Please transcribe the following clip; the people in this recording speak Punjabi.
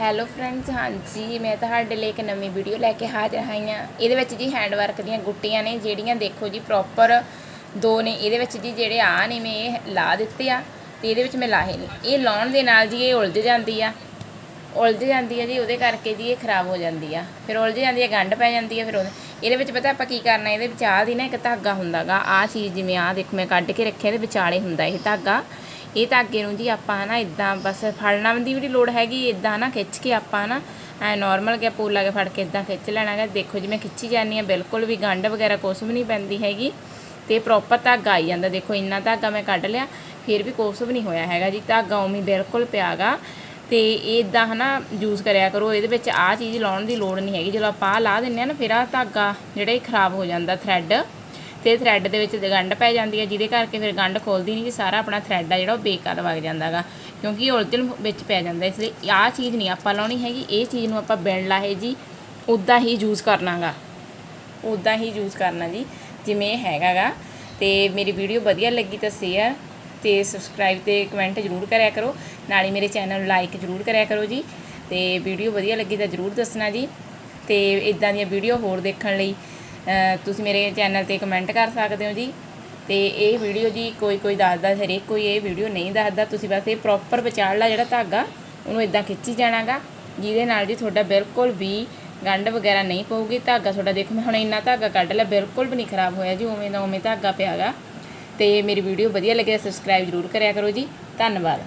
ਹੈਲੋ ਫਰੈਂਡਸ ਹਾਂਜੀ, ਮੈਂ ਤੁਹਾਡੇ ਲਈ ਇੱਕ ਨਵੀਂ ਵੀਡੀਓ ਲੈ ਕੇ ਹਾਜ਼ਰ ਆਈ ਹਾਂ ਇਹਦੇ ਵਿੱਚ ਜੀ ਹੈਂਡ ਵਰਕ ਦੀਆਂ ਗੁੱਟੀਆਂ ਨੇ, ਜਿਹੜੀਆਂ ਦੇਖੋ ਜੀ ਪ੍ਰੋਪਰ ਦੋ ਨੇ। ਇਹਦੇ ਵਿੱਚ ਜੀ ਜਿਹੜੇ ਆ ਨੇ, ਮੈਂ ਇਹ ਲਾ ਦਿੱਤੇ ਆ ਤੇ ਇਹਦੇ ਵਿੱਚ ਮੈਂ ਲਾਹੇ ਨਹੀਂ ਇਹ ਲਾਉਣ ਦੇ ਨਾਲ ਜੀ ਇਹ ਉਲਝ ਜਾਂਦੀ ਆ। ਉਲਝ ਜਾਂਦੀ ਆ ਜੀ, ਉਹਦੇ ਕਰਕੇ ਜੀ ਇਹ ਖਰਾਬ ਹੋ ਜਾਂਦੀ ਆ। ਫਿਰ ਉਲਝ ਜਾਂਦੀ ਆ, ਗੰਢ ਪੈ ਜਾਂਦੀ ਆ, ਫਿਰ ਉਹਦੇ ਇਹਦੇ ਵਿੱਚ ਪਤਾ ਆਪਾਂ ਕੀ ਕਰਨਾ, ਇਹਦੇ ਵਿੱਚ ਆਹ ਦੀ ਨਾ ਇੱਕ ਧਾਗਾ ਹੁੰਦਾਗਾ, ਆਹ ਚੀਜ਼ ਜਿਵੇਂ ਆਹ ਦੇਖੋ, ਮੈਂ ਕੱਢ ਕੇ ਰੱਖਿਆ, ਇਹਦੇ ਵਿਚਾਲੇ ਹੁੰਦਾ ਇਹ ਧਾਗਾ। ਇਹ ਧਾਗੇ ਨੂੰ ਜੀ ਆਪਾਂ ਹਨਾ ਇਦਾਂ ਬਸ ਫੜਨਾ ਦੀ ਵੀ ਨੀ ਲੋੜ ਹੈਗੀ ਇਦਾਂ ਨਾ ਖਿੱਚ ਕੇ ਆਪਾਂ ਨਾ ਐ ਨਾਰਮਲ ਕਿ ਪੂਲਾ ਕੇ ਫੜ ਕੇ ਇਦਾਂ ਖਿੱਚ ਲੈਣਾ ਹੈਗਾ ਦੇਖੋ ਜੀ ਮੈਂ ਖਿੱਚੀ ਜਾਂਦੀ ਆ ਬਿਲਕੁਲ ਵੀ ਗੰਢ ਵਗੈਰਾ ਕੁਛ ਵੀ ਨਹੀਂ ਪੈਂਦੀ ਹੈਗੀ। ਤੇ ਪ੍ਰੋਪਰ ਧਾਗਾ ਆਈ ਜਾਂਦਾ, ਦੇਖੋ ਇੰਨਾ ਧਾਗਾ ਮੈਂ ਕੱਢ ਲਿਆ, ਫਿਰ ਵੀ ਕੁਛ ਵੀ ਨਹੀਂ ਹੋਇਆ ਹੈਗਾ ਜੀ, ਧਾਗਾ ਉਵੇਂ ਬਿਲਕੁਲ ਪਿਆਗਾ। ਤੇ ਇਹ ਇਦਾਂ ਹਨਾ ਯੂਜ਼ ਕਰਿਆ ਕਰੋ, ਇਹਦੇ ਵਿੱਚ ਆਹ ਚੀਜ਼ ਲਾਉਣ ਦੀ ਲੋੜ ਨਹੀਂ ਹੈਗੀ। ਜਦੋਂ ਆਪਾਂ ਆਹ ਲਾ ਦਿੰਨੇ ਆ ਨਾ, ਫਿਰ ਆਹ ਧਾਗਾ ਜਿਹੜਾ ਇਹ ਖਰਾਬ ਹੋ ਜਾਂਦਾ ਥ੍ਰੈਡ ਤੇ ਥ੍ਰੈਡ ਦੇ ਵਿੱਚ ਗੰਢ ਪੈ ਜਾਂਦੀ ਹੈ ਜਿਹਦੇ ਕਰਕੇ ਫਿਰ ਗੰਢ ਖੋਲਦੀ ਨਹੀਂ ਜੀ ਸਾਰਾ ਆਪਣਾ ਥ੍ਰੈਡ ਆ ਜਿਹੜਾ ਉਹ ਬੇਕਾਰ ਵਗ ਜਾਂਦਾਗਾ ਕਿਉਂਕਿ ਇਹ ਉਲਝਣ ਵਿੱਚ ਪੈ ਜਾਂਦਾ, ਇਸ ਲਈ ਆਹ ਚੀਜ਼ ਨਹੀਂ ਆਪਾਂ ਲਾਉਣੀ ਹੈਗੀ। ਇਹ ਚੀਜ਼ ਨੂੰ ਆਪਾਂ ਬਿਣ ਲਾਹੇ ਜੀ ਉਦਾਂ ਹੀ ਯੂਜ਼ ਕਰਨਾਗਾ ਉਦਾਂ ਹੀ ਯੂਜ਼ ਕਰਨਾ ਜੀ, ਜਿਵੇਂ ਇਹ ਹੈਗਾਗਾ ਤੇ ਮੇਰੀ ਵੀਡੀਓ ਵਧੀਆ ਲੱਗੀ ਤਾਂ ਸ਼ੇਅਰ ਤੇ ਸਬਸਕ੍ਰਾਈਬ ਤੇ ਕਮੈਂਟ ਜ਼ਰੂਰ ਕਰਿਆ ਕਰੋ। ਨਾਲ ਹੀ ਮੇਰੇ ਚੈਨਲ ਨੂੰ ਲਾਈਕ ਜ਼ਰੂਰ ਕਰਿਆ ਕਰੋ ਜੀ। ਤੇ ਵੀਡੀਓ ਵਧੀਆ ਲੱਗੀ ਤਾਂ ਜ਼ਰੂਰ ਦੱਸਣਾ ਜੀ। ਤੇ ਇਦਾਂ ਦੀਆਂ ਵੀਡੀਓ ਹੋਰ ਦੇਖਣ ਲਈ ਤੁਸੀਂ ਮੇਰੇ ਚੈਨਲ ਤੇ ਕਮੈਂਟ ਕਰ ਸਕਦੇ ਹੋ ਜੀ। ਤੇ ਇਹ ਵੀਡੀਓ ਜੀ ਕੋਈ ਕੋਈ ਦੱਸਦਾ, ਹਰੇਕ ਕੋਈ ਇਹ ਵੀਡੀਓ ਨਹੀਂ ਦੱਸਦਾ। ਤੁਸੀਂ ਬਸ ਇਹ ਪ੍ਰੋਪਰ ਵਿਚਾਰਲਾ ਜਿਹੜਾ ਧਾਗਾ, ਉਹਨੂੰ ਇਦਾਂ ਖਿੱਚੀ ਜਾਣਾਗਾ। ਜਿਹਦੇ ਨਾਲ ਜੀ ਤੁਹਾਡਾ ਬਿਲਕੁਲ ਵੀ ਗੰਢ ਵਗੈਰਾ ਨਹੀਂ ਪਊਗੀ। ਧਾਗਾ ਤੁਹਾਡਾ ਦੇਖੋ, ਮੈਂ ਹੁਣ ਇੰਨਾ ਧਾਗਾ ਕੱਢ ਲਿਆ, ਬਿਲਕੁਲ ਵੀ ਨਹੀਂ ਖਰਾਬ ਹੋਇਆ ਜੀ। ਉਵੇਂ ਦਾ ਉਵੇਂ ਧਾਗਾ ਪਿਆਗਾ ਤੇ ਮੇਰੀ ਵੀਡੀਓ ਵਧੀਆ ਲੱਗੇ ਸਬਸਕ੍ਰਾਈਬ ਜ਼ਰੂਰ ਕਰਿਆ ਕਰੋ ਜੀ। ਧੰਨਵਾਦ।